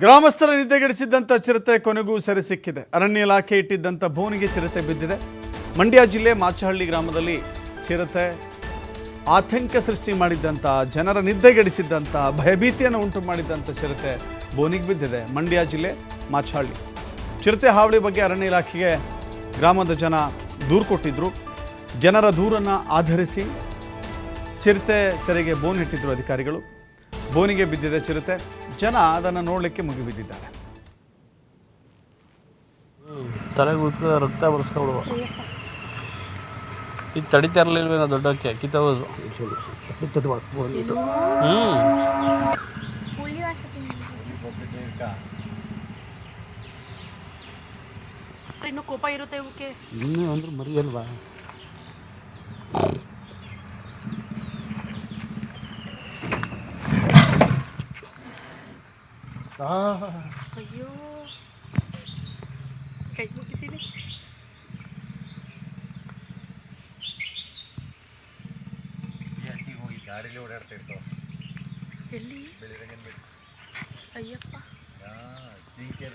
ಗ್ರಾಮಸ್ಥರ ನಿದ್ದೆಗೆಡಿಸಿದ್ದಂಥ ಚಿರತೆ ಕೊನೆಗೂ ಸೆರೆ ಸಿಕ್ಕಿದೆ. ಅರಣ್ಯ ಇಲಾಖೆ ಇಟ್ಟಿದ್ದಂಥ ಬೋನಿಗೆ ಚಿರತೆ ಬಿದ್ದಿದೆ. ಮಂಡ್ಯ ಜಿಲ್ಲೆ ಮಾಚಹಳ್ಳಿ ಗ್ರಾಮದಲ್ಲಿ ಚಿರತೆ, ಆತಂಕ ಸೃಷ್ಟಿ ಮಾಡಿದ್ದಂಥ, ಜನರ ನಿದ್ದೆಗೆಡಿಸಿದ್ದಂಥ ಭಯಭೀತಿಯನ್ನು ಉಂಟು ಮಾಡಿದ್ದಂಥ ಚಿರತೆ ಬೋನಿಗೆ ಬಿದ್ದಿದೆ ಮಂಡ್ಯ ಜಿಲ್ಲೆ ಮಾಚಹಳ್ಳಿ. ಚಿರತೆ ಹಾವಳಿ ಬಗ್ಗೆ ಅರಣ್ಯ ಇಲಾಖೆಗೆ ಗ್ರಾಮದ ಜನ ದೂರು ಕೊಟ್ಟಿದ್ದರು ಜನರ ದೂರನ್ನು ಆಧರಿಸಿ ಚಿರತೆ ಸೆರೆಗೆ ಬೋನ್ ಇಟ್ಟಿದ್ದರು ಅಧಿಕಾರಿಗಳು. ಬೋನಿಗೆ ಬಿದ್ದಿದೆ ಚಿರತೆ. ಜನ ಅದನ್ನು ನೋಡಲಿಕ್ಕೆ ಮುಗಿಬಿದ್ದಿದ್ದಾರೆ. ತಲೆಗೆ ಉತ್ಕ ರಕ್ತ ಬರ್ಸ್ಕೊಬಿಡುವ ಇದು ತಡಿತಾ ಇರಲಿಲ್ವೇನೋ ದೊಡ್ಡಕ್ಕೆ ಕಿತ್ತೋದು ಹ್ಞೂ ಇನ್ನು ಕೋಪ ಇರುತ್ತೆ ಇವಕ್ಕೆ. ಇನ್ನೂ ಅಂದ್ರೆ Ah. Kayo. Kayo di sini. ാരിലൂടെ അടുത്തെടുത്തോ എല്ലി വെളിയിലെങ്ങനെ Ayyappa ആ ജീവിക്കാൻ